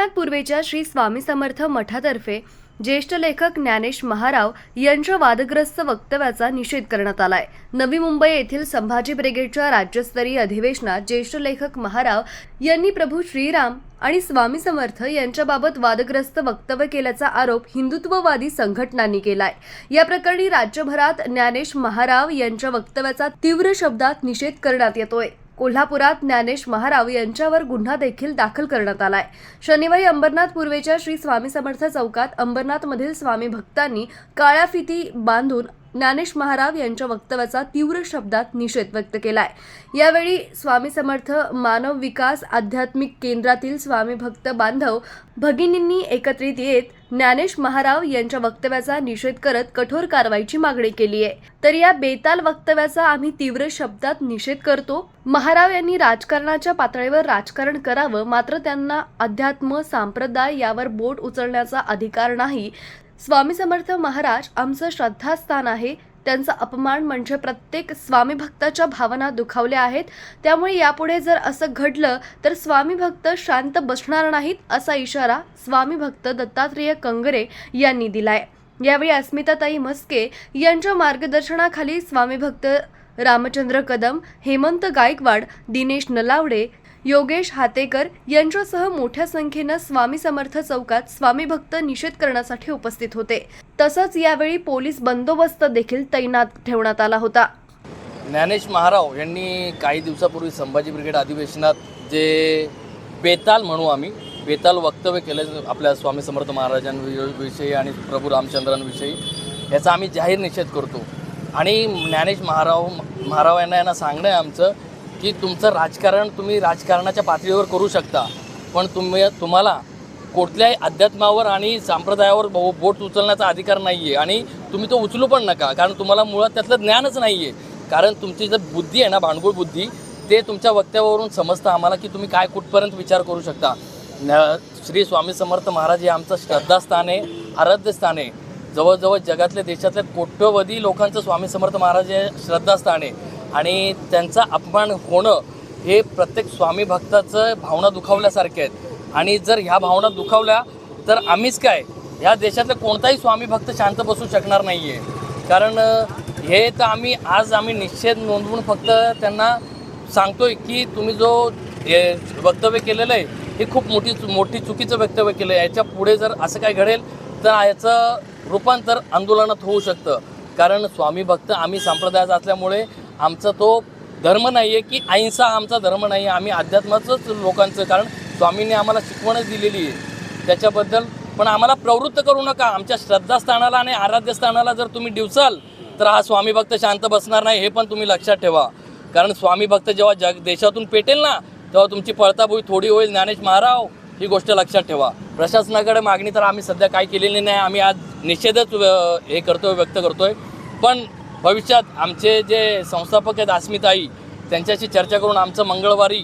अंबरनाथ पूर्वेच्या श्री स्वामी समर्थ मठातर्फे ज्येष्ठ लेखक ज्ञानेश महाराव यांच्या वादग्रस्त वक्तव्याचा निषेध करण्यात आलाय. नवी मुंबई येथील संभाजी ब्रिगेडच्या राज्यस्तरीय अधिवेशनात ज्येष्ठ लेखक महाराव यांनी प्रभू श्रीराम आणि स्वामी समर्थ यांच्याबाबत वादग्रस्त वक्तव्य केल्याचा आरोप हिंदुत्ववादी संघटनांनी केलाय. या प्रकरणी राज्यभरात ज्ञानेश महाराव यांच्या वक्तव्याचा तीव्र शब्दात निषेध करण्यात येतोय. कोल्हापुरात ज्ञानेश महाराव यांच्यावर गुन्हा देखील दाखल करण्यात आलाय. शनिवारी अंबरनाथ पूर्वेच्या श्री स्वामी समर्थ चौकात अंबरनाथमधील स्वामी भक्तांनी काळ्या फिती बांधून ज्ञानेश महाराव यांच्या वक्तव्याचा तीव्र शब्दात निषेध व्यक्त केलाय. यावेळी स्वामी समर्थ मानव विकास आध्यात्मिक केंद्रातील स्वामी भक्त बांधव भगिनींनी एकत्रित येत ज्ञानेश महाराव यांच्या वक्तव्याचा निषेध करत कठोर कारवाईची मागणी केली आहे. तर या बेताल वक्तव्याचा आम्ही तीव्र शब्दात निषेध करतो. महाराव यांनी राजकारणाच्या पातळीवर राजकारण करावं मात्र त्यांना अध्यात्म सांप्रदाय यावर बोट उचलण्याचा अधिकार नाही. स्वामी समर्थ महाराज आमचं श्रद्धास्थान आहे. त्यांचा अपमान म्हणजे प्रत्येक स्वामी भक्ताच्या भावना दुखावल्या आहेत. त्यामुळे यापुढे जर असं घडलं तर स्वामी भक्त शांत बसणार नाहीत असा इशारा स्वामी भक्त दत्तात्रेय कंगरे यांनी दिलाय. यावेळी अस्मिताताई म्हस्के यांच्या मार्गदर्शनाखाली स्वामी भक्त रामचंद्र कदम हेमंत गायकवाड दिनेश नलावडे योगेश हातेकर यांच्यासह मोठ्या संख्येनं स्वामी समर्थ चौकात स्वामी भक्त निषेध करण्यासाठी उपस्थित होते. तसंच यावेळी पोलीस बंदोबस्त देखील तैनात ठेवण्यात आला होता. ज्ञानेश महाराव यांनी काही दिवसापूर्वी संभाजी ब्रिगेड अधिवेशनात जे बेताल म्हणू आम्ही बेताल वक्तव्य केलं आपल्या स्वामी समर्थ महाराजांविषयी आणि प्रभू रामचंद्रांविषयी याचा आम्ही जाहीर निषेध करतो. आणि ज्ञानेश महाराव महाराव यांना यांना सांगणं आहे आमचं की तुमचं राजकारण तुम्ही राजकारणाच्या पातळीवर करू शकता. पण तुम्ही तुम्हाला कुठल्याही अध्यात्मावर आणि संप्रदायावर बो- बोट उचलण्याचा अधिकार नाही आहे आणि तुम्ही तो उचलू पण नका कारण तुम्हाला मुळात त्यातलं ज्ञानच नाही आहे कारण तुमची जर बुद्धी आहे ना भांडगुळ बुद्धी ते तुमच्या वक्तव्यावरून समजतं आम्हाला की तुम्ही काय कुठपर्यंत विचार करू शकता. न- श्री स्वामी समर्थ महाराज हे आमचं श्रद्धास्थान आहे आराध्यस्थान आहे. जवळजवळ जगातल्या देशातल्या कोट्यवधी लोकांचं स्वामी समर्थ महाराज हे श्रद्धास्थान आहे. आणि त्यांचा अपमान होणं हे प्रत्येक स्वामी भक्ताचं भावना दुखावल्यासारखे आहेत. आणि जर ह्या भावना दुखावल्या तर आम्हीच काय? ह्या देशातला कोणताही स्वामी भक्त शांत बसू शकणार नाही आहे कारण हे तर आम्ही आज आम्ही निश्चित नोंदवून फक्त त्यांना सांगतोय की तुम्ही जो हे वक्तव्य केलेलं आहे हे खूप मोठी मोठी चुकीचं वक्तव्य केलं आहे याच्यापुढे जर असं काय घडेल तर याचं रूपांतर आंदोलनात होऊ शकतं. कारण स्वामी भक्त आम्ही संप्रदायाचा असल्यामुळे आमचा तो धर्म नाही आहे की अहिंसा आमचा धर्म नाही आहे आम्ही अध्यात्माचंच लोकांचं कारण स्वामींनी आम्हाला शिकवणच दिलेली आहे. त्याच्याबद्दल पण आम्हाला प्रवृत्त करू नका. आमच्या श्रद्धास्थानाला आणि आराध्यस्थानाला जर तुम्ही दिवसाल तर हा स्वामी भक्त शांत बसणार नाही हे पण तुम्ही लक्षात ठेवा. कारण स्वामी भक्त जेव्हा जग देशातून पेटेल ना तेव्हा तुमची पळताभुई थोडी होईल. ज्ञानेश महाराव ही गोष्ट लक्षात ठेवा. प्रशासनाकडे मागणी तर आम्ही सध्या काय केलेली नाही. आम्ही आज निषेधच हे करतोय व्यक्त करतोय. पण भविष्यात आमचे जे संस्थापक आहेत अस्मिताई त्यांच्याशी चर्चा करून आमचं मंगळवारी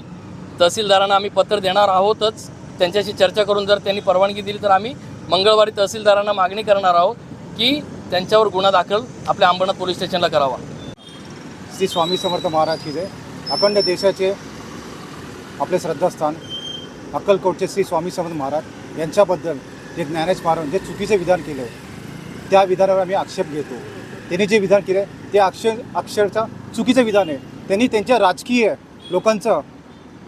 तहसीलदारांना आम्ही पत्र देणार आहोतच. त्यांच्याशी चर्चा करून जर त्यांनी परवानगी दिली तर आम्ही मंगळवारी तहसीलदारांना मागणी करणार आहोत की त्यांच्यावर गुन्हा दाखल आपल्या अंबरनाथ पोलीस स्टेशनला करावा. श्री स्वामी समर्थ महाराज की जय. अखंड देशाचे आपले श्रद्धास्थान अक्कलकोटचे श्री स्वामी समर्थ महाराज यांच्याबद्दल जे ज्ञानेश महाराज जे चुकीचे विधान केलं त्या विधानावर आम्ही आक्षेप घेतो. त्यांनी जे विधान केलं ते अक्षर अक्षरचा चुकीचं विधान आहे. त्यांनी त्यांच्या राजकीय लोकांचं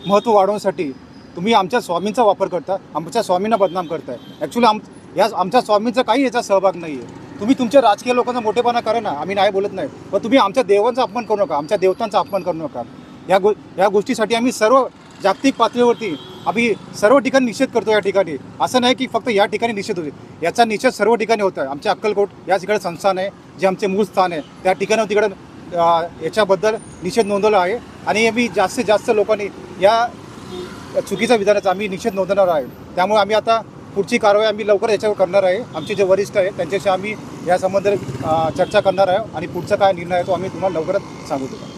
महत्त्व वाढवण्यासाठी तुम्ही आमच्या स्वामींचा वापर करता आमच्या स्वामींना बदनाम करताय. ॲक्च्युली आम या आमच्या स्वामींचा काही याचा सहभाग नाही आहे तुम्ही तुमच्या राजकीय लोकांचा मोठेपणा करा ना आम्ही नाही बोलत नाही. पण तुम्ही आमच्या देवांचा अपमान करू नका आमच्या देवतांचा अपमान करू नका. या गो या गोष्टीसाठी आम्ही सर्व जागतिक पातळीवरती आम्ही सर्व ठिकाणी निषेध करतो या ठिकाणी. असं नाही की फक्त या ठिकाणी निषेध होते. याचा निषेध सर्व ठिकाणी होत आहे आमच्या अक्कलकोट या ठिकाणी संस्थान आहे जे आमचे मूळ स्थान आहे. त्या ठिकाणी तिकडं याच्याबद्दल निषेध नोंदवला आहे. आणि आम्ही जास्तीत जास्त लोकांनी या चुकीच्या विधानाचा आम्ही निषेध नोंदवणार आहे. त्यामुळे आम्ही आता पुढची कारवाई आम्ही लवकर याच्यावर करणार आहे. आमचे जे वरिष्ठ आहेत त्यांच्याशी आम्ही या संबंधात चर्चा करणार आहे. आणि पुढचा काय निर्णय आहे तो आम्ही तुम्हाला लवकरच सांगू शकतो